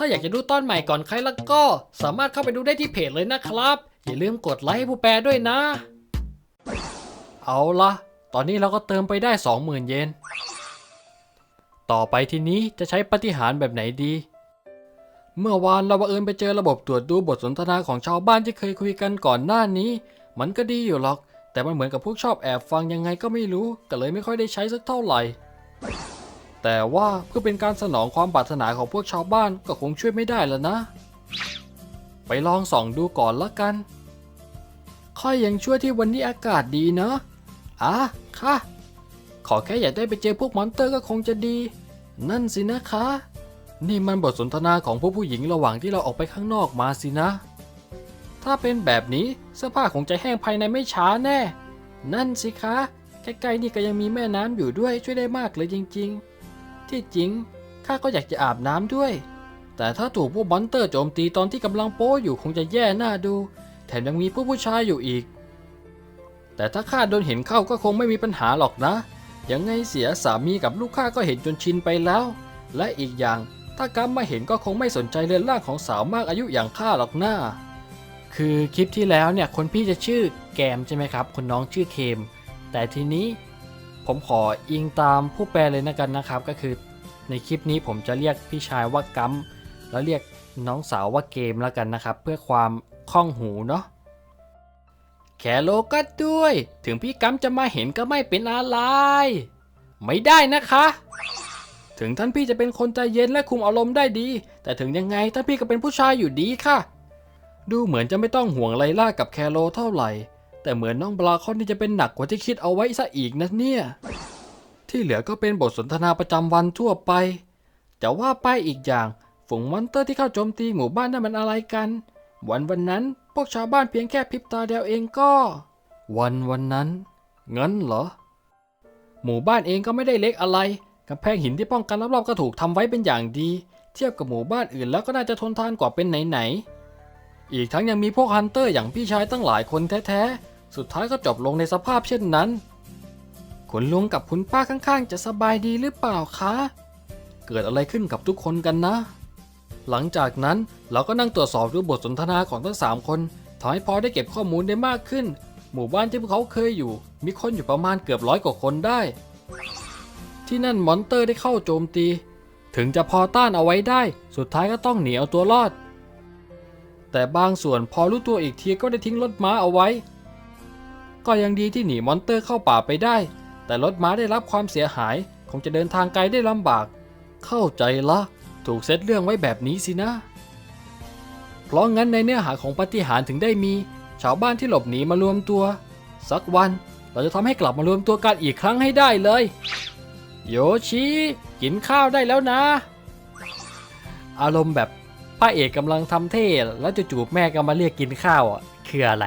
ถ้าอยากจะดูตอนใหม่ก่อนใครแล้วก็ สามารถเข้าไปดูได้ที่เพจเลยนะครับ อย่าลืมกดไลค์ให้ผู้แปลด้วยนะ เอาละตอนนี้เราก็เติมไปได้ 20,000 เยน ต่อไปทีนี้จะใช้ปฏิหารแบบไหนดี เมื่อวานเราบังเอิญไปเจอระบบตรวจดูบทสนทนาของชาวบ้านที่เคยคุยกันก่อนหน้านี้ มันก็ดีอยู่หรอก แต่มันเหมือนกับพวกชอบแอบฟังยังไงก็ไม่รู้ ก็เลยไม่ค่อยได้ใช้สักเท่าไหร่ แต่ว่าเพื่อเป็นการสนองความปรารถนาของพวกชาวบ้านก็คงช่วยไม่ได้แล้วนะ ไปลองส่องดูก่อนละกัน ค่อยยังช่วยที่วันนี้อากาศดีเนอะอะค่ะ ขอแค่อย่าได้ไปเจอพวกมอนเตอร์ก็คงจะดี นั่นสินะคะ นี่มันบทสนทนาของผู้ผู้หญิงระหว่างที่เราออกไปข้างนอกมาสินะ ถ้าเป็นแบบนี้เสื้อผ้าคงจะแห้งภายในไม่ช้าแน่ นั่นสิคะ ใกล้ๆนี่ก็ยังมีแม่น้ำอยู่ด้วยช่วยได้มากเลยจริง ๆ ที่จริงข้าก็อยากจะอาบน้ำด้วย แต่ถ้าถูกพวกมอนเตอร์โจมตีตอนที่กำลังโป้อยู่คงจะแย่หน้าดู แถมยังมีผู้ผู้ชายอยู่อีก แต่ถ้าข้าโดนเห็นเข้าก็คงไม่มีปัญหาหรอกนะ ยังไงเสียสามีกับลูกข้าก็เห็นจนชินไปแล้ว และอีกอย่างถ้ากัมมาเห็นก็คงไม่สนใจเรือนร่างของสาวมากอายุอย่างข้าหรอกหน้า คือคลิปที่แล้วเนี่ยคนพี่จะชื่อแกมใช่ไหมครับคนน้องชื่อเคม แต่ทีนี้ ผมขออิงตามผู้แปลเลยนะกันนะครับ ก็คือในคลิปนี้ผมจะเรียกพี่ชายว่ากัมแล้วเรียกน้องสาวว่าเกมแล้วกันนะครับ เพื่อความคล่องหูเนาะแคโลก็ด้วย ถึงพี่กัมจะมาเห็นก็ไม่เป็นอะไร ไม่ได้นะคะ ถึงท่านพี่จะเป็นคนใจเย็นและคุมอารมณ์ได้ดี แต่ถึงยังไงท่านพี่ก็เป็นผู้ชายอยู่ดีค่ะ ดูเหมือนจะไม่ต้องห่วงไลล่ากับแคโรเท่าไหร่ แต่เหมือนน้องบราคอนนี่จะเป็นหนักกว่าที่คิดเอาไว้ซะอีกนะเนี่ย ที่เหลือก็เป็นบทสนทนาประจำวันทั่วไป แต่ว่าไปอีกอย่างฝูงมอนเตอร์ที่เข้าโจมตีหมู่บ้านนั่นมันอะไรกัน วันวันนั้นพวกชาวบ้านเพียงแค่พริบตาเดียวเองก็ วันวันนั้นงั้นเหรอ หมู่บ้านเองก็ไม่ได้เล็กอะไรกำแพงหินที่ป้องกันรอบๆก็ถูกทำไว้เป็นอย่างดี เทียบกับหมู่บ้านอื่นแล้วก็น่าจะทนทานกว่าเป็นไหนๆอีกทั้งยังมีพวกฮันเตอร์อย่างพี่ชายตั้งหลายคนแท้ๆ สุดท้ายก็จบลงในสภาพเช่นนั้น คุณลุงกับคุณป้าข้างๆ จะสบายดีหรือเปล่าคะ เกิดอะไรขึ้นกับทุกคนกันนะ หลังจากนั้นเราก็นั่งตรวจสอบดูบทสนทนาของทั้งสามคนทำให้พอได้เก็บข้อมูลได้มากขึ้น หมู่บ้านที่พวกเขาเคยอยู่ มีคนอยู่ประมาณเกือบร้อยกว่าคนได้ ที่นั่นมอนเตอร์ได้เข้าโจมตี ถึงจะพอต้านเอาไว้ได้ สุดท้ายก็ต้องหนีเอาตัวรอด แต่บางส่วนพอรู้ตัวอีกทีก็ได้ทิ้งรถม้าเอาไว้ ก็ยังดีที่หนีมอนเตอร์เข้าป่าไปได้ แต่รถม้าได้รับความเสียหาย คงจะเดินทางไกลได้ลำบาก เข้าใจละ ถูกเซตเรื่องไว้แบบนี้สินะ เพราะงั้นในเนื้อหาของปาฏิหารย์ถึงได้มี ชาวบ้านที่หลบหนีมารวมตัว สักวันเราจะทำให้กลับมารวมตัวกันอีกครั้งให้ได้เลย โยชิกินข้าวได้แล้วนะ อารมณ์แบบพระเอกกำลังทำเท่แล้วจู่ๆแม่ก็มาเรียกกินข้าวอะคืออะไร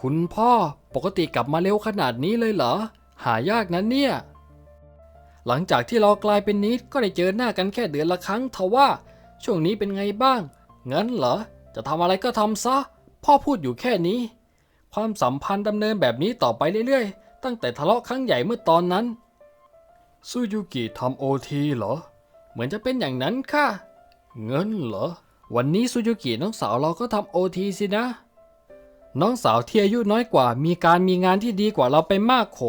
คุณพ่อปกติกลับมาเร็วขนาดนี้เลยเหรอ หายากนะเนี่ย หลังจากที่เรากลายเป็นนิดก็ได้เจอหน้ากันแค่เดือนละครั้งทว่า ช่วงนี้เป็นไงบ้าง งั้นเหรอ จะทำอะไรก็ทำซะ พ่อพูดอยู่แค่นี้ ความสัมพันธ์ดำเนินแบบนี้ต่อไปเรื่อยๆ ตั้งแต่ทะเลาะครั้งใหญ่เมื่อตอนนั้นซูยูกิทำโอทีเหรอ เหมือนจะเป็นอย่างนั้นค่ะ เงินเหรอ วันนี้ซูยูกิน้องสาวเราก็ทำโอทีสินะ น้องสาวที่อายุน้อยกว่า มีการมีงานที่ดีกว่าเราไปมากโข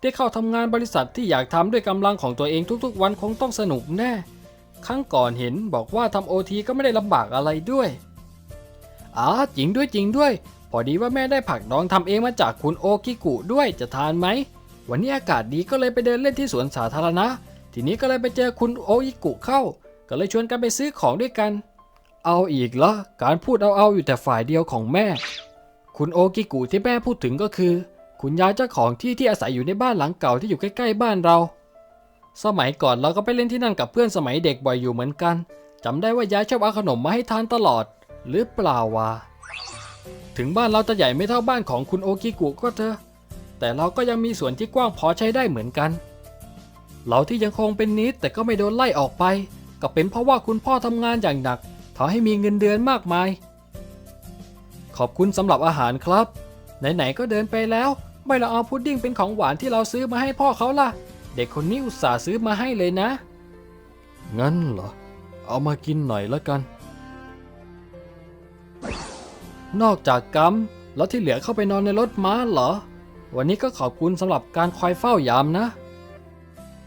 ได้เข้าทำงานบริษัทที่อยากทำด้วยกำลังของตัวเองทุกๆ วันคงต้องสนุกแน่ ครั้งก่อนเห็นบอกว่าทำโอทีก็ไม่ได้ลำบากอะไรด้วยอ๋อจริงด้วยจริงด้วย พอดีว่าแม่ได้ผักดองทำเองมาจากคุณโอกิกุด้วยจะทานไหม วันนี้อากาศดีก็เลยไปเดินเล่นที่สวนสาธารณะ ทีนี้ก็เลยไปเจอคุณโออิกุเข้า ก็เลยชวนกันไปซื้อของด้วยกัน เอาอีกละการพูดเอาเอาอยู่แต่ฝ่ายเดียวของแม่ คุณโอกิกุที่แม่พูดถึงก็คือ คุณยายเจ้าของที่ที่อาศัยอยู่ในบ้านหลังเก่าที่อยู่ใกล้ๆบ้านเรา สมัยก่อนเราก็ไปเล่นที่นั่นกับเพื่อนสมัยเด็กบ่อยอยู่เหมือนกันจำได้ว่ายายชอบเอาขนมมาให้ทานตลอด หรือเปล่าวะถึงบ้านเราจะใหญ่ไม่เท่าบ้านของคุณโอกิกุก็เถอะ แต่เราก็ยังมีส่วนที่กว้างพอใช้ได้เหมือนกัน เราที่ยังคงเป็นนิดแต่ก็ไม่โดนไล่ออกไป ก็เป็นเพราะว่าคุณพ่อทำงานอย่างหนักทำให้มีเงินเดือนมากมาย ขอบคุณสำหรับอาหารครับ ไหนๆก็เดินไปแล้ว ไม่ลองเอาพุดดิ้งเป็นของหวานที่เราซื้อมาให้พ่อเขาล่ะ เด็กคนนี้อุตส่าห์ซื้อมาให้เลยนะ งั้นเหรอ เอามากินหน่อยละกัน นอกจากกัมแล้วที่เหลือเข้าไปนอนในรถม้าเหรอ วันนี้ก็ขอบคุณสำหรับการคอยเฝ้ายามนะ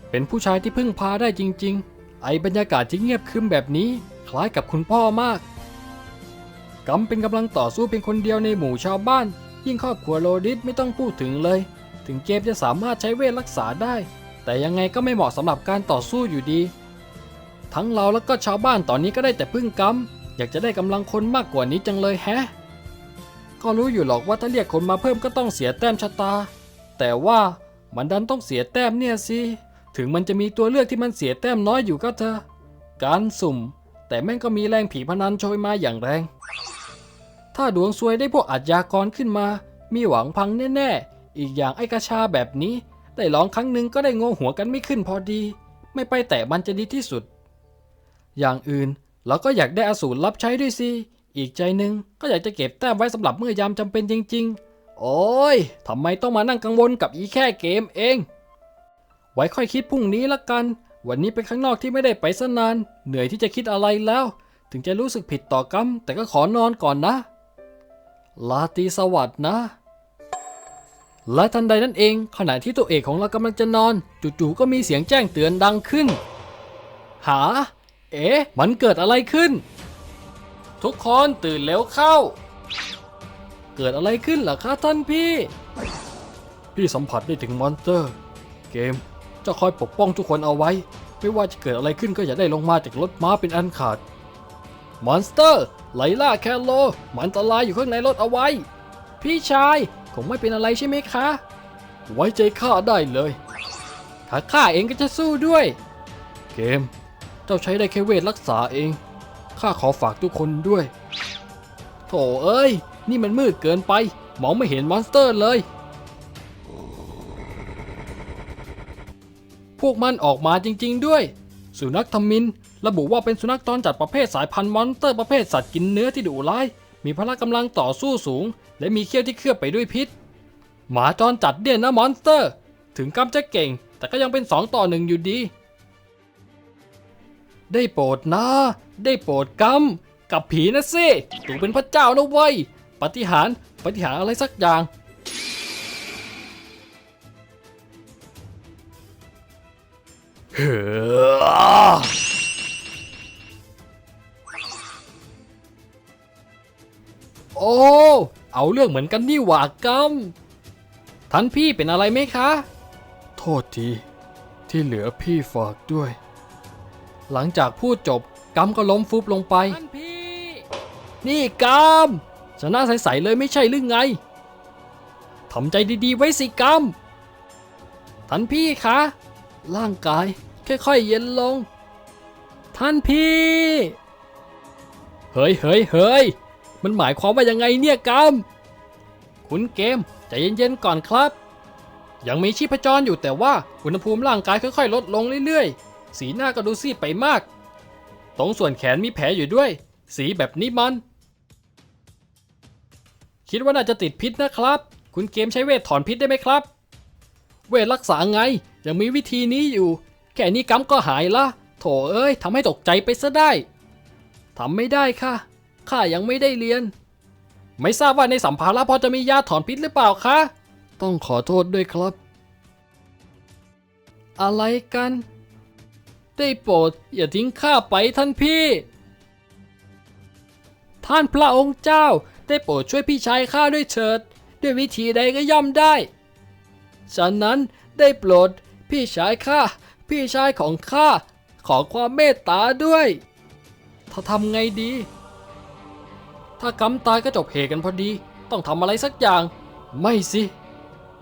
เป็นผู้ชายที่พึ่งพาได้จริง ๆ ไอบรรยากาศที่เงียบครึมแบบนี้ คล้ายกับคุณพ่อมาก กัมเป็นกำลังต่อสู้เป็นคนเดียวในหมู่ชาวบ้าน ยิ่งครอบครัวโรดิสไม่ต้องพูดถึงเลย ถึงเกมจะสามารถใช้เวทรักษาได้ แต่ยังไงก็ไม่เหมาะสำหรับการต่อสู้อยู่ดี ทั้งเราแล้วก็ชาวบ้านตอนนี้ก็ได้แต่พึ่งกัมอยากจะได้กำลังคนมากกว่านี้จังเลยแฮะก็รู้อยู่หรอกว่าถ้าเรียกคนมาเพิ่มก็ต้องเสียแต้มชะตา แต่ว่ามันดันต้องเสียแต้มเนี่ยสิ ถึงมันจะมีตัวเลือกที่มันเสียแต้มน้อยอยู่ก็เถอะ การสุ่ม แต่แม่งก็มีแรงผีพนันโชยมาอย่างแรง ถ้าดวงซวยได้พวกอาชญากรขึ้นมา มีหวังพังแน่ๆ อีกอย่างไอ้กระชาแบบนี้ ได้ลองครั้งหนึ่งก็ได้งงหัวกันไม่ขึ้นพอดี ไม่ไปแต่มันจะดีที่สุด อย่างอื่นเราก็อยากได้อสูรรับใช้ด้วยสิ อีกใจหนึ่งก็อยากจะเก็บแต้มไว้สำหรับเมื่อยามจำเป็นจริง ๆ โอ้ยทำไมต้องมานั่งกังวลกับอีแค่เกมเอง ไว้ค่อยคิดพรุ่งนี้ละกัน วันนี้เป็นข้างนอกที่ไม่ได้ไปสนาน เหนื่อยที่จะคิดอะไรแล้ว ถึงจะรู้สึกผิดต่อกรรมแต่ก็ขอนอนก่อนนะ ลาตีสวัสด์นะ และทันใดนั้นเอง ขณะที่ตัวเอกของเรากำลังจะนอน จู่ๆก็มีเสียงแจ้งเตือนดังขึ้น หา เอ๊ะ มันเกิดอะไรขึ้น ทุกคนตื่นเร็วเข้า เกิดอะไรขึ้นล่ะคะท่านพี่ พี่สัมผัสได้ถึงมอนสเตอร์ เกมจะคอยปกป้องทุกคนเอาไว้ ไม่ว่าจะเกิดอะไรขึ้นก็อย่าได้ลงมาจากรถม้าเป็นอันขาด มอนสเตอร์ ไลล่าแคลโล มันอันตรายอยู่ข้างในรถเอาไว้ พี่ชายคงไม่เป็นอะไรใช่ไหมคะ ไว้ใจข้าได้เลยถ้าข้าเองก็จะสู้ด้วย เกม เจ้าใช้ได้แค่เวทรักษาเอง ข้าขอฝากทุกคนด้วย โถเอ้ย นี่มันมืดเกินไป มองไม่เห็นมอนสเตอร์เลย พวกมันออกมาจริง ๆ ด้วย สุนัขทมิน ระบุว่าเป็นสุนัขจรจัดประเภทสายพันธุ์มอนสเตอร์ประเภทสัตว์กินเนื้อที่ดุร้าย มีพละกำลังต่อสู้สูง และมีเขี้ยวที่เคลือบไปด้วยพิษ หมาจรจัดเนี่ยนะมอนสเตอร์ ถึงกำจะเก่ง แต่ก็ยังเป็นสองต่อหนึ่งอยู่ดี ได้โปรดนะ ได้โปรดกรรมกับผีนะสิตูเป็นพระเจ้านะเว้ยปฏิหารปฏิหารอะไรสักอย่างเฮ้อ โอ้ เอาเรื่องเหมือนกันนี่หว่ากรรมท่านพี่เป็นอะไรไหมคะ โทษที ที่เหลือพี่ฝากด้วย หลังจากพูดจบกัมก็ล้มฟุบลงไป ท่านพี่ นี่กัมชนะใสๆเลยไม่ใช่หรือไงทำใจดีๆ ไว้สิกัมท่านพี่คะ ร่างกายค่อยๆเย็นลง ท่านพี่ เฮ้ยเฮ้ยเฮ้ย มันหมายความว่ายังไงเนี่ยกัมคุณเกมใจเย็นๆก่อนครับ ยังมีชีพจรอยู่แต่ว่าอุณหภูมิร่างกายค่อยๆ ลดลงเรื่อยๆ สีหน้าก็ดูซีดไปมาก ตรงส่วนแขนมีแผลอยู่ด้วย สีแบบนี้มัน คิดว่าน่าจะติดพิษนะครับ คุณเกมใช้เวทถอนพิษได้ไหมครับ เวทรักษาไง ยังมีวิธีนี้อยู่ แค่นี้กำก็หายละ โถเอ้ยทำให้ตกใจไปซะได้ทำไม่ได้ค่ะ ข้ายังไม่ได้เรียน ไม่ทราบว่าในสัมภาระพอจะมียาถอนพิษหรือเปล่าคะ ต้องขอโทษด้วยครับ อะไรกัน ได้โปรดอย่าทิ้งข้าไปท่านพี่ ท่านพระองค์เจ้าได้โปรดช่วยพี่ชายข้าด้วยเถิด ด้วยวิธีใดก็ย่อมได้ ฉะนั้นได้โปรดพี่ชายข้าพี่ชายของข้าขอความเมตตาด้วย ถ้าทำไงดี ถ้ากำตายก็จบเหตุกันพอดี ต้องทำอะไรสักอย่าง ไม่สิ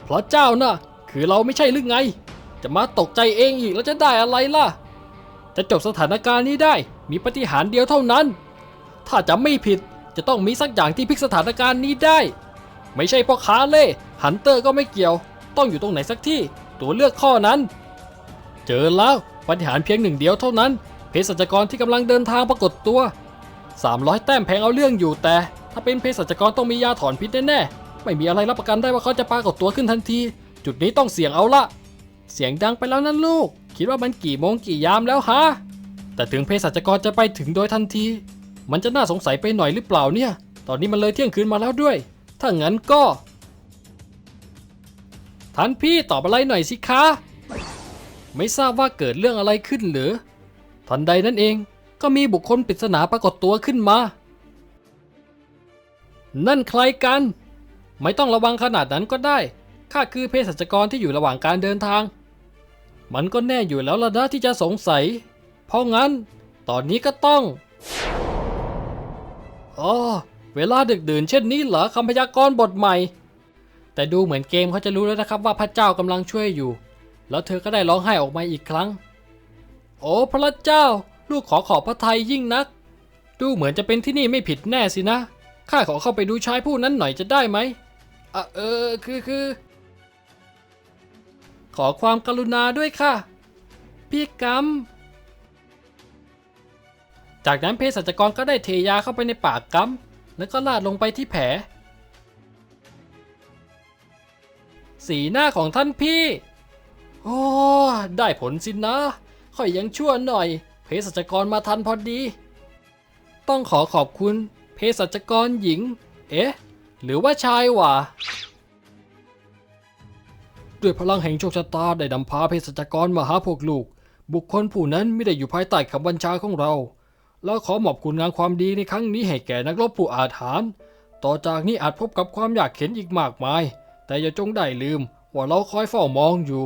พระเจ้าน่ะ คือเราไม่ใช่หรือไง จะมาตกใจเองอีกแล้วจะได้อะไรล่ะ จะจบสถานการณ์นี้ได้มีปฏิหารเดียวเท่านั้น ถ้าจะไม่ผิดจะต้องมีสักอย่างที่พลิกสถานการณ์นี้ได้ ไม่ใช่พ่อค้าเล่ฮันเตอร์ก็ไม่เกี่ยว ต้องอยู่ตรงไหนสักที่ตัวเลือกข้อนั้น เจอแล้วปฏิหารเพียงหนึ่งเดียวเท่านั้นเภสัชกรที่กำลังเดินทางปรากฏตัว 300 แต้มแพงเอาเรื่องอยู่แต่ ถ้าเป็นเภสัชกรต้องมียาถอนพิษแน่ๆ ไม่มีอะไรรับประกันได้ว่าเขาจะปรากฏตัวขึ้นทันที จุดนี้ต้องเสี่ยงเอาละ เสียงดังไปแล้วนั่นลูก คิดว่ามันกี่โมงกี่ยามแล้วฮะ แต่ถึงเภสัชกรจะไปถึงโดยทันที มันจะน่าสงสัยไปหน่อยหรือเปล่าเนี่ย ตอนนี้มันเลยเที่ยงคืนมาแล้วด้วย ถ้างั้นก็ท่านพี่ตอบอะไรหน่อยสิคะ ไม่ทราบว่าเกิดเรื่องอะไรขึ้นหรือ ทันใดนั่นเอง ก็มีบุคคลปริศนาปรากฏตัวขึ้นมา นั่นใครกัน ไม่ต้องระวังขนาดนั้นก็ได้ ข้าคือเภสัชกรที่อยู่ระหว่างการเดินทาง มันก็แน่อยู่แล้วละนะที่จะสงสัย เพราะงั้น ตอนนี้ก็ต้องอ๋อเวลาดึกดื่นเช่นนี้เหรอคำพยากรณ์บทใหม่ แต่ดูเหมือนเกมเขาจะรู้แล้วนะครับว่าพระเจ้ากำลังช่วยอยู่ แล้วเธอก็ได้ร้องไห้ออกมาอีกครั้ง โอ้พระเจ้า ลูกขอขอบพระทัยยิ่งนัก ดูเหมือนจะเป็นที่นี่ไม่ผิดแน่สินะ ข้าขอเข้าไปดูชายผู้นั้นหน่อยจะได้ไหมอะเออคือคือ ขอความกรุณาด้วยค่ะ พี่กำจากนั้นเภสัชกรก็ได้เทยาเข้าไปในปากกำแล้วก็ลาดลงไปที่แผล สีหน้าของท่านพี่ โอ้ ได้ผลสินะค่อยยังชั่วหน่อย เภสัชกรมาทันพอดี ต้องขอขอบคุณเภสัชกรหญิง เอ๊ะ หรือว่าชายวะด้วยพลังแห่งโชคชะตาได้นำพาเภสัชกรมาหาพวกลูก บุคคลผู้นั้นไม่ได้อยู่ภายใต้คำบัญชาของเราแล้วขอมอบคุณงานความดีในครั้งนี้ให้แก่นักรบผู้อาถรรพ์ต่อจากนี้อาจพบกับความอยากเข็นอีกมากมาย แต่อย่าจงได้ลืมว่าเราคอยเฝ้ามองอยู่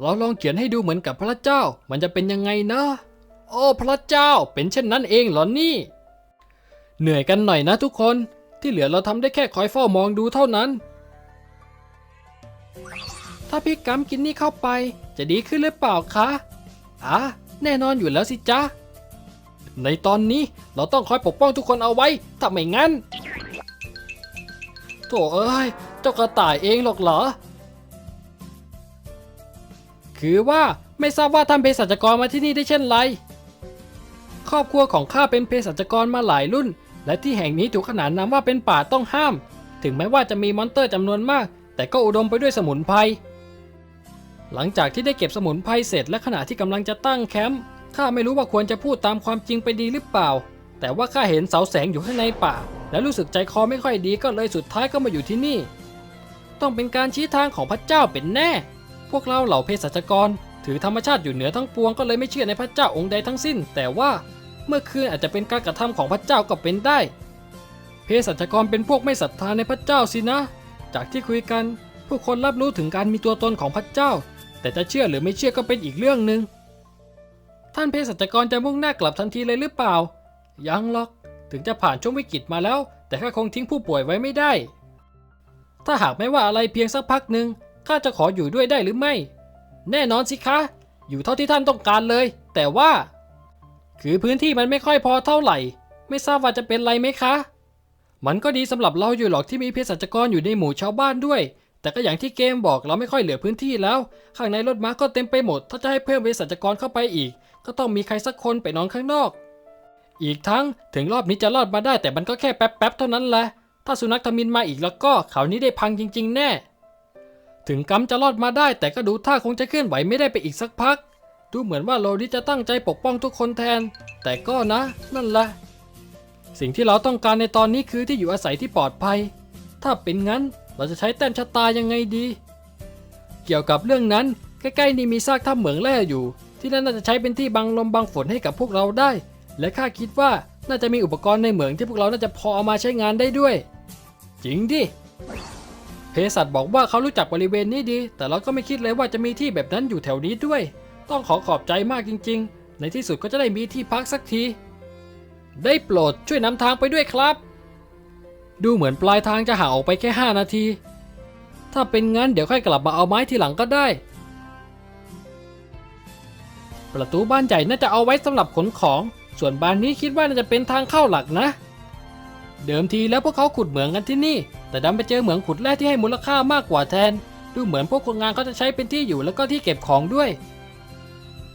เราลองเขียนให้ดูเหมือนกับพระเจ้า มันจะเป็นยังไงนะ โอ้พระเจ้าเป็นเช่นนั้นเองเหรอนี่ เหนื่อยกันหน่อยนะทุกคนที่เหลือเราทำได้แค่คอยเฝ้ามองดูเท่านั้น ถ้าพี่กัมกินนี่เข้าไป จะดีขึ้นหรือเปล่าคะอะแน่นอนอยู่แล้วสิจ๊ะ ในตอนนี้เราต้องคอยปกป้องทุกคนเอาไว้ถ้าไม่งั้นโถเอ้ย เจ้ากระต่ายเองหรอกเหรอ คือว่าไม่ทราบว่าท่านเภสัชกรมาที่นี่ได้เช่นไร ครอบครัวของข้าเป็นเภสัชกรมาหลายรุ่น และที่แห่งนี้ถูกขนานนามว่าเป็นป่าต้องห้าม ถึงแม้ว่าจะมีมอนเตอร์จำนวนมาก แต่ก็อุดมไปด้วยสมุนไพร หลังจากที่ได้เก็บสมุนไพรเสร็จและขณะที่กำลังจะตั้งแคมป์ ข้าไม่รู้ว่าควรจะพูดตามความจริงไปดีหรือเปล่า แต่ว่าข้าเห็นเสาแสงอยู่ข้างในป่า และรู้สึกใจคอไม่ค่อยดีก็เลยสุดท้ายก็มาอยู่ที่นี่ ต้องเป็นการชี้ทางของพระเจ้าเป็นแน่ พวกเราเหล่าเภสัชกร ถือธรรมชาติอยู่เหนือทั้งปวงก็เลยไม่เชื่อในพระเจ้าองค์ใดทั้งสิ้น แต่ว่าเมื่อคืนอาจจะเป็นการกระทำของพระเจ้าก็เป็นได้ เภสัชกรเป็นพวกไม่ศรัทธาในพระเจ้าสินะ จากที่คุยกัน ผู้คนรับรู้ถึงการมีตัวตนของพระเจ้า แต่จะเชื่อหรือไม่เชื่อก็เป็นอีกเรื่องหนึ่งท่านเภสัชกรจะมุ่งหน้ากลับทันทีเลยหรือเปล่า ยังหรอก ถึงจะผ่านช่วงวิกฤตมาแล้ว แต่ข้าคงทิ้งผู้ป่วยไว้ไม่ได้ ถ้าหากไม่ว่าอะไรเพียงสักพักหนึ่ง ข้าจะขออยู่ด้วยได้หรือไม่ แน่นอนสิคะ อยู่เท่าที่ท่านต้องการเลย แต่ว่า คือพื้นที่มันไม่ค่อยพอเท่าไหร่ ไม่ทราบว่าจะเป็นไรไหมคะ มันก็ดีสำหรับเราอยู่หรอกที่มีเภสัชกรอยู่ในหมู่ชาวบ้านด้วย แต่ก็อย่างที่เกมบอกเราไม่ค่อยเหลือพื้นที่แล้ว ข้างในรถม้าก็เต็มไปหมด ถ้าจะให้เพิ่มเภสัชกรเข้าไปอีก ก็ต้องมีใครสักคนไปนอนข้างนอก อีกทั้งถึงรอบนี้จะรอดมาได้แต่มันก็แค่แป๊บๆเท่านั้นแหละ ถ้าสุนัขทมินมาอีกแล้วก็เขานี้ได้พังจริง ๆ แน่ ถึงกัมจะรอดมาได้ แต่ก็ดูท่าคงจะเคลื่อนไหวไม่ได้ไปอีกสักพัก ดูเหมือนว่าโลดิจะตั้งใจปกป้องทุกคนแทน แต่ก็นะ นั่นแหละ สิ่งที่เราต้องการในตอนนี้คือที่อยู่อาศัยที่ปลอดภัย ถ้าเป็นงั้นเราจะใช้แต้มชะตายังไงดี เกี่ยวกับเรื่องนั้น ใกล้ๆนี่มีซากถ้ำเหมืองแร่อยู่ ที่นั่นน่าจะใช้เป็นที่บังลมบังฝนให้กับพวกเราได้ และข้าคิดว่าน่าจะมีอุปกรณ์ในเหมืองที่พวกเราน่าจะพอเอามาใช้งานได้ด้วย จริงดิ เภสัชบอกว่าเขารู้จักบริเวณนี้ดี แต่เราก็ไม่คิดเลยว่าจะมีที่แบบนั้นอยู่แถวนี้ด้วย ต้องขอขอบใจมากจริง ๆ ในที่สุดก็จะได้มีที่พักสักที ได้โปรดช่วยนำทางไปด้วยครับ ดูเหมือนปลายทางจะห่างออกไปแค่ 5 นาที ถ้าเป็นงั้นเดี๋ยวค่อยกลับมาเอาไม้ทีหลังก็ได้ ประตูบ้านใหญ่น่าจะเอาไว้สำหรับขนของ ส่วนบานนี้คิดว่าน่าจะเป็นทางเข้าหลักนะ เดิมทีแล้วพวกเขาขุดเหมืองกันที่นี่ แต่ดันไปเจอเหมืองขุดแร่ที่ให้มูลค่ามากกว่าแทน ดูเหมือนพวกคนงานเขาจะใช้เป็นที่อยู่แล้วก็ที่เก็บของด้วย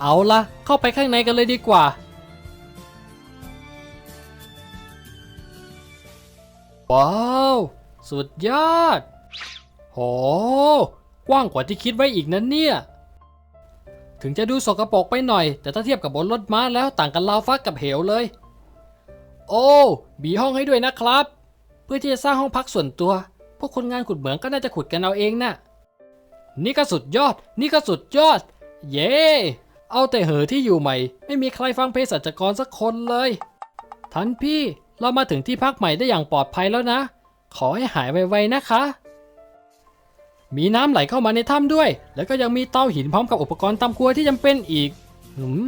เอาละเข้าไปข้างในกันเลยดีกว่า ว้าว สุดยอด โห กว้างกว่าที่คิดไว้อีกนะเนี่ย ถึงจะดูสกรปรกไปหน่อย แต่ถ้าเทียบกับบนรถม้าแล้วต่างกันราวฟ้ากับเหวเลย โอ้มีห้องให้ด้วยนะครับ เพื่อที่จะสร้างห้องพักส่วนตัว พวกคนงานขุดเหมืองก็น่าจะขุดกันเอาเองน่ะนี่ก็สุดยอด นี่ก็สุดยอด เย้ เอาแต่เหอที่อยู่ใหม่ ไม่มีใครฟังเภสัชกรสักคนเลยท่านพี่เรามาถึงที่พักใหม่ได้อย่างปลอดภัยแล้วนะ ขอให้หายไวๆนะคะ มีน้ำไหลเข้ามาในถ้ำด้วย แล้วก็ยังมีเตาหินพร้อมกับอุปกรณ์ตำครัวที่จำเป็นอีกหืม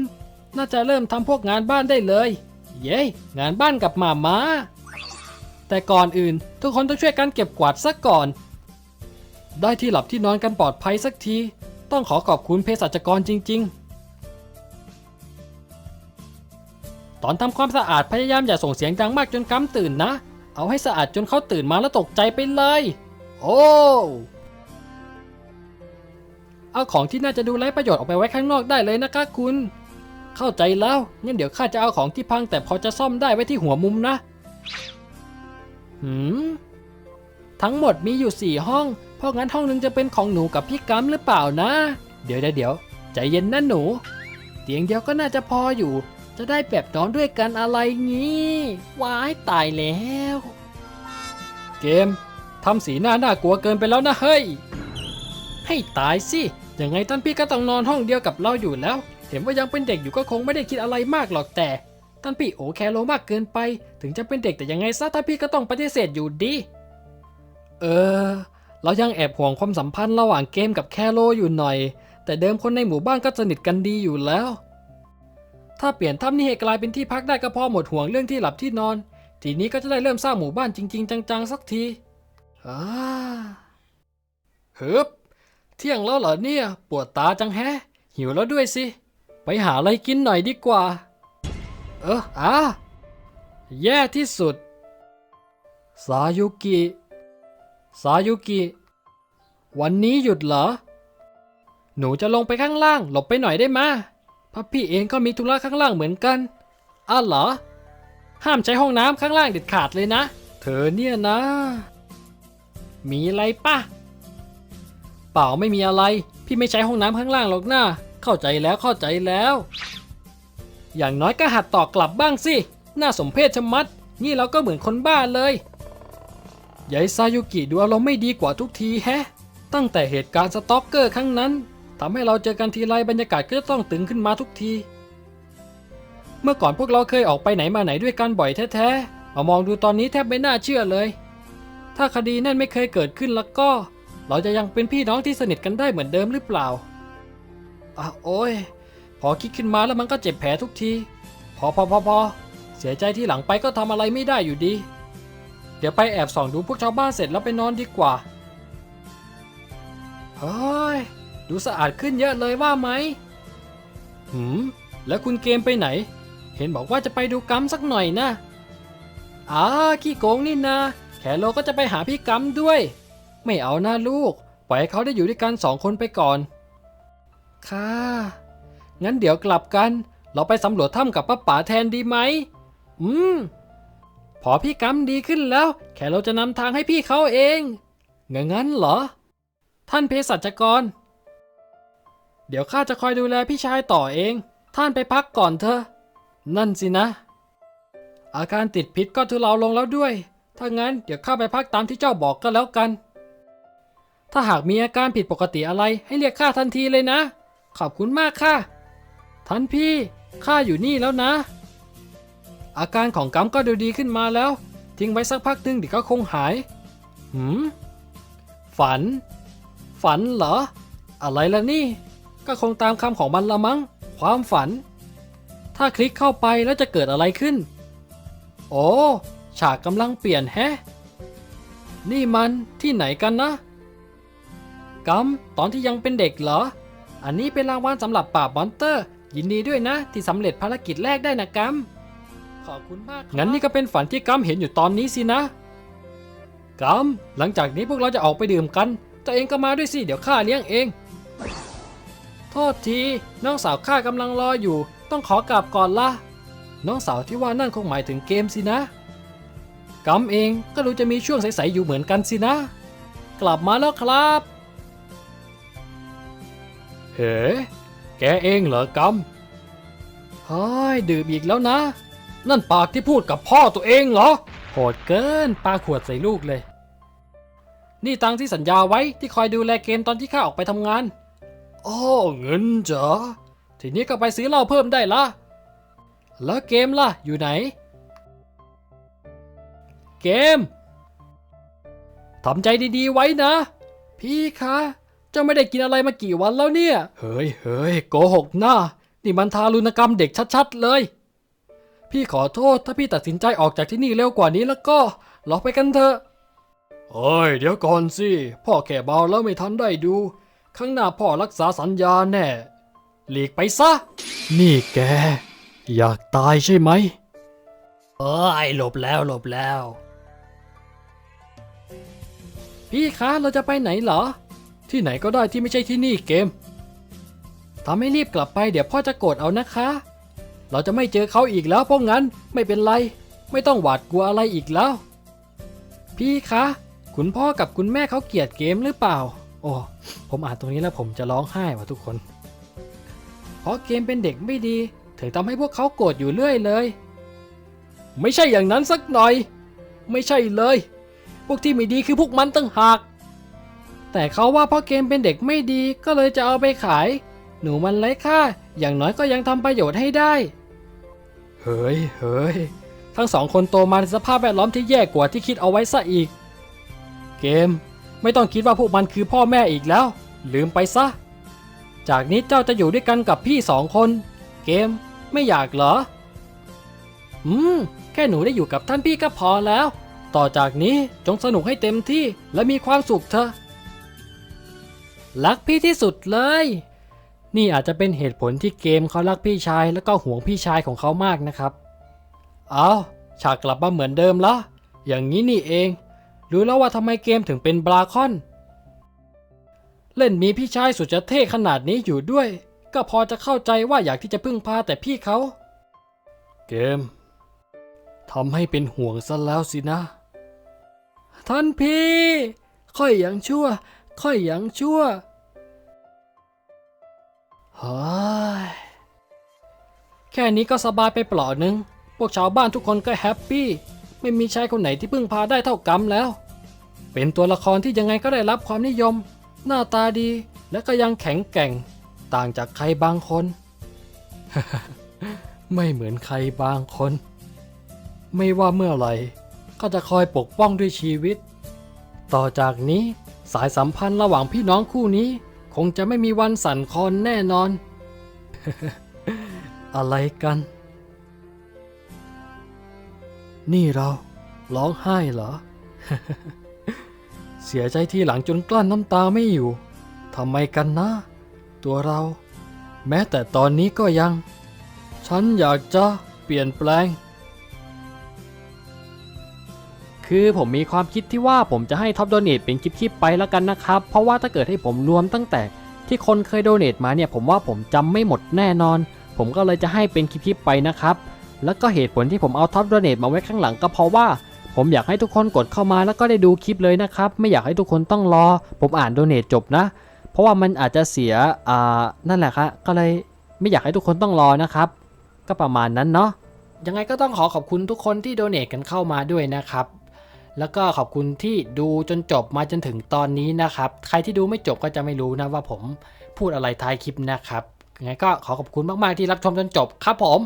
น่าจะเริ่มทำพวกงานบ้านได้เลย เย้งานบ้านกับหมาม้า แต่ก่อนอื่น ทุกคนต้องช่วยกันเก็บกวาดซะก่อน ได้ที่หลับที่นอนกันปลอดภัยสักที ต้องขอขอบคุณเภสัชกรจริง ๆ ตอนทำความสะอาดพยายามอย่าส่งเสียงดังมากจนกัมตื่นนะ เอาให้สะอาดจนเขาตื่นมาแล้วตกใจไปเลย โอ้เอาของที่น่าจะดูไร้ประโยชน์ออกไปไว้ข้างนอกได้เลยนะคะคุณ เข้าใจแล้ว งั้นเดี๋ยวข้าจะเอาของที่พังแต่พอจะซ่อมได้ไว้ที่หัวมุมนะ หืม ทั้งหมดมีอยู่สี่ห้อง เพราะงั้นห้องหนึ่งจะเป็นของหนูกับพี่กัมหรือเปล่านะเดี๋ยวเดี๋ยวเดี๋ยวใจเย็นนะหนู เตียงเดียวก็น่าจะพออยู่ จะได้แบบนอนด้วยกันอะไรงี้ว้ายตายแล้ว เกมทำสีหน้าน่ากลัวเกินไปแล้วนะเฮ้ย ให้ตายสิ ยังไงท่านพี่ก็ต้องนอนห้องเดียวกับเราอยู่แล้ว เห็นว่ายังเป็นเด็กอยู่ก็คงไม่ได้คิดอะไรมากหรอกแต่ท่านพี่โอแคโรมากเกินไป ถึงจะเป็นเด็กแต่ยังไงซะท่านพี่ก็ต้องปฏิเสธอยู่ดี เออ เรายังแอบห่วงความสัมพันธ์ระหว่างเกมกับแคโรอยู่หน่อย แต่เดิมคนในหมู่บ้านก็สนิทกันดีอยู่แล้ว ถ้าเปลี่ยนถ้ำนี่ให้กลายเป็นที่พักได้ก็พอหมดห่วงเรื่องที่หลับที่นอน ทีนี้ก็จะได้เริ่มสร้างหมู่บ้านจริง ๆ จังๆสักทีอ่าฮึบเที่ยงแล้วเหรอเนี่ย ปวดตาจังแฮะหิวแล้วด้วยสิ ไปหาอะไรกินหน่อยดีกว่า เอออะแย่ที่สุด สายุกิ สายุกิ วันนี้หยุดเหรอ หนูจะลงไปข้างล่าง หลบไปหน่อยได้มะพับพี่เองก็มีธุระข้างล่างเหมือนกันอ้าวเหรอ ห้ามใช้ห้องน้ำข้างล่างเด็ดขาดเลยนะ เธอเนี่ยนะ มีอะไรปะ เปล่าไม่มีอะไร พี่ไม่ใช้ห้องน้ำข้างล่างหรอกนะ เข้าใจแล้วเข้าใจแล้ว อย่างน้อยก็หัดตอบกลับบ้างสิ น่าสมเพชชะมัด นี่เราก็เหมือนคนบ้าเลยยายซายุกิดูอารมณ์ไม่ดีกว่าทุกทีแฮะ ตั้งแต่เหตุการณ์สต็อกเกอร์ครั้งนั้นทำให้เราเจอกันทีไรบรรยากาศก็จะต้องตึงขึ้นมาทุกที เมื่อก่อนพวกเราเคยออกไปไหนมาไหนด้วยกันบ่อยแท้ๆ มามองดูตอนนี้แทบไม่น่าเชื่อเลย ถ้าคดีนั่นไม่เคยเกิดขึ้นแล้วก็ เราจะยังเป็นพี่น้องที่สนิทกันได้เหมือนเดิมหรือเปล่า อะโอ้ย พอคิดขึ้นมาแล้วมันก็เจ็บแผลทุกที พอพอพอพอเสียใจที่หลังไปก็ทำอะไรไม่ได้อยู่ดี เดี๋ยวไปแอบส่องดูพวกชาวบ้านเสร็จแล้วไปนอนดีกว่า เฮ้ย ดูสะอาดขึ้นเยอะเลยว่าไหม หืม แล้วคุณเกมไปไหน เห็นบอกว่าจะไปดูกัมสักหน่อยนะอ่าขี้โกงนี่นะแคโรก็จะไปหาพี่กัมด้วย ไม่เอานะลูก ปล่อยให้เขาได้อยู่ด้วยกันสองคนไปก่อน ค่ะ งั้นเดี๋ยวกลับกัน เราไปสำรวจถ้ำกับป้าป๋าแทนดีไหม อืม พอพี่กัมดีขึ้นแล้ว แค่เราจะนำทางให้พี่เขาเองงั้นงั้นเหรอ ท่านเภสัชกร เดี๋ยวข้าจะคอยดูแลพี่ชายต่อเอง ท่านไปพักก่อนเถอะ นั่นสินะ อาการติดพิษก็ทุเลาลงแล้วด้วย ถ้างั้นเดี๋ยวข้าไปพักตามที่เจ้าบอกก็แล้วกัน ถ้าหากมีอาการผิดปกติอะไรให้เรียกข้าทันทีเลยนะ ขอบคุณมากค่ะ ท่านพี่ ข้าอยู่นี่แล้วนะ อาการของกัมก็ดูดีขึ้นมาแล้ว ทิ้งไว้สักพักหนึงเดี๋ยวก็คงหาย หืม ฝัน ฝันเหรอ อะไรล่ะนี่ ก็คงตามคำของมันละมั้ง ความฝัน ถ้าคลิกเข้าไปแล้วจะเกิดอะไรขึ้น โอ้ ฉากกำลังเปลี่ยนแฮะ นี่มันที่ไหนกันนะกัมตอนที่ยังเป็นเด็กเหรอ อันนี้เป็นรางวัลสำหรับปราบมอนเตอร์ ยินดีด้วยนะ ที่สำเร็จภารกิจแรกได้นะกัมขอบคุณมากงั้นนี่ก็เป็นฝันที่กัมเห็นอยู่ตอนนี้สินะกัมหลังจากนี้พวกเราจะออกไปดื่มกันตัวเองก็มาด้วยสิเดี๋ยวข้าเลี้ยงเอง โทษทีน้องสาวข้ากำลังรออยู่ ต้องขอกลับก่อนละน้องสาวที่ว่านั่นคงหมายถึงเกมสินะกัมเองก็รู้จะมีช่วงใสๆอยู่เหมือนกันสินะ กลับมาแล้วครับ เฮ้แกเองเหรอกำเฮ้ยดื่มอีกแล้วนะ นั่นปากที่พูดกับพ่อตัวเองเหรอโหดเกินปาขวดใส่ลูกเลย นี่ตังที่สัญญาไว้ที่คอยดูแลเกมตอนที่ข้าออกไปทำงานอ้อเงินเหรอทีนี้ก็ไปซื้อเหล้าเพิ่มได้ละแล้วเกมล่ะ อยู่ไหน เกมทำใจดีๆไว้นะ พี่คะ เจ้าไม่ได้กินอะไรมากี่วันแล้วเนี่ย เฮ้ยเฮ้ยโกหกหน้า นี่มันทารุณกรรมเด็กชัดๆเลย พี่ขอโทษถ้าพี่ตัดสินใจออกจากที่นี่เร็วกว่านี้แล้วก็เราไปกันเถอะเอ้ย เดี๋ยวก่อนสิ พ่อแค่เบาแล้วไม่ทันได้ดู ข้างหน้าพ่อรักษาสัญญาแน่ หลีกไปซะ นี่แก อยากตายใช่ไหมเอ้ยหลบแล้วหลบแล้ว พี่คะเราจะไปไหนเหรอ ที่ไหนก็ได้ที่ไม่ใช่ที่นี่เกมทำให้รีบกลับไปเดี๋ยวพ่อจะโกรธเอานะคะ เราจะไม่เจอเขาอีกแล้วเพราะงั้นไม่เป็นไร ไม่ต้องหวาดกลัวอะไรอีกแล้ว พี่คะ คุณพ่อกับคุณแม่เขาเกลียดเกมหรือเปล่า โอ้ผมอ่านตรงนี้แล้วผมจะร้องไห้ว่ะทุกคน เพราะเกมเป็นเด็กไม่ดี ถึงทำให้พวกเขาโกรธอยู่เรื่อยเลย ไม่ใช่อย่างนั้นสักหน่อย ไม่ใช่เลย พวกที่ไม่ดีคือพวกมันตั้งหาก แต่เขาว่าเพราะเกมเป็นเด็กไม่ดีก็เลยจะเอาไปขาย หนูมันไร้ค่า อย่างน้อยก็ยังทำประโยชน์ให้ได้ เฮ้ยเฮ้ยทั้งสองคนโตมาในสภาพแวดล้อมที่แย่กว่าที่คิดเอาไว้ซะอีก เกม ไม่ต้องคิดว่าพวกมันคือพ่อแม่อีกแล้ว ลืมไปซะ จากนี้เจ้าจะอยู่ด้วยกันกับพี่สองคน เกมไม่อยากเหรอ อืม แค่หนูได้อยู่กับท่านพี่ก็พอแล้ว ต่อจากนี้จงสนุกให้เต็มที่และมีความสุขเถอะ รักพี่ที่สุดเลย นี่อาจจะเป็นเหตุผลที่เกมเขารักพี่ชายแล้วก็ห่วงพี่ชายของเขามากนะครับ เอาฉากกลับมาเหมือนเดิมละอย่างนี้นี่เอง รู้แล้วว่าทำไมเกมถึงเป็นบราคอน เล่นมีพี่ชายสุดจะเท่ขนาดนี้อยู่ด้วย ก็พอจะเข้าใจว่าอยากที่จะพึ่งพาแต่พี่เขา เกมทำให้เป็นห่วงซะแล้วสินะ ท่านพี่ค่อยยังชั่ว ค่อยยังชั่วเฮ้ยแค่นี้ก็สบายไปเปล่านึง พวกชาวบ้านทุกคนก็แฮปปี้ ไม่มีชายคนไหนที่พึ่งพาได้เท่ากำแล้ว เป็นตัวละครที่ยังไงก็ได้รับความนิยม หน้าตาดีและก็ยังแข็งแกร่ง ต่างจากใครบางคน ไม่เหมือนใครบางคน ไม่ว่าเมื่อไหร่ ก็จะคอยปกป้องด้วยชีวิต ต่อจากนี้ สายสัมพันธ์ระหว่างพี่น้องคู่นี้ คงจะไม่มีวันสั่นคลอนแน่นอน อะไรกัน นี่เรา ร้องไห้เหรอ เสียใจทีหลังจนกลั้นน้ำตาไม่อยู่ทำไมกันนะ ตัวเรา แม้แต่ตอนนี้ก็ยัง ฉันอยากจะเปลี่ยนแปลง คือผมมีความคิดที่ว่าผมจะให้ท็อปโดเน a เป็นคลิปๆไปแล้วกันนะครับ เพราะว่าถ้าเกิดให้ผมรวมตั้งแต่ที่คนเคยโดเน a มาเนี่ยผมว่าผมจำไม่หมดแน่นอน ผมก็เลยจะให้เป็นคลิปๆไปนะครับ แล้วก็เหตุผลที่ผมเอาท็อปโดเน a มาไว้ข้างหลังก็เพราะว่าผมอยากให้ทุกคนกดเข้ามาแล้วก็ได้ดูคลิปเลยนะครับ ไม่อยากให้ทุกคนต้องรอ ผมอ่านโดเน a จบนะ เพราะว่ามันอาจจะเสียอ่านั่นแหละครับก็เลยไม่อยากให้ทุกคนต้องรอนะครับ ก็ประมาณนั้นเนาะยังไงก็ต้องขอขอบคุณทุกคนที่โดเน a กันเข้ามาด้วยนะครับ แล้วก็ขอบคุณที่ดูจนจบมาจนถึงตอนนี้นะครับ ใครที่ดูไม่จบก็จะไม่รู้นะว่าผมพูดอะไรท้ายคลิปนะครับยังไงก็ขอขอบคุณมากๆที่รับชมจนจบครับผม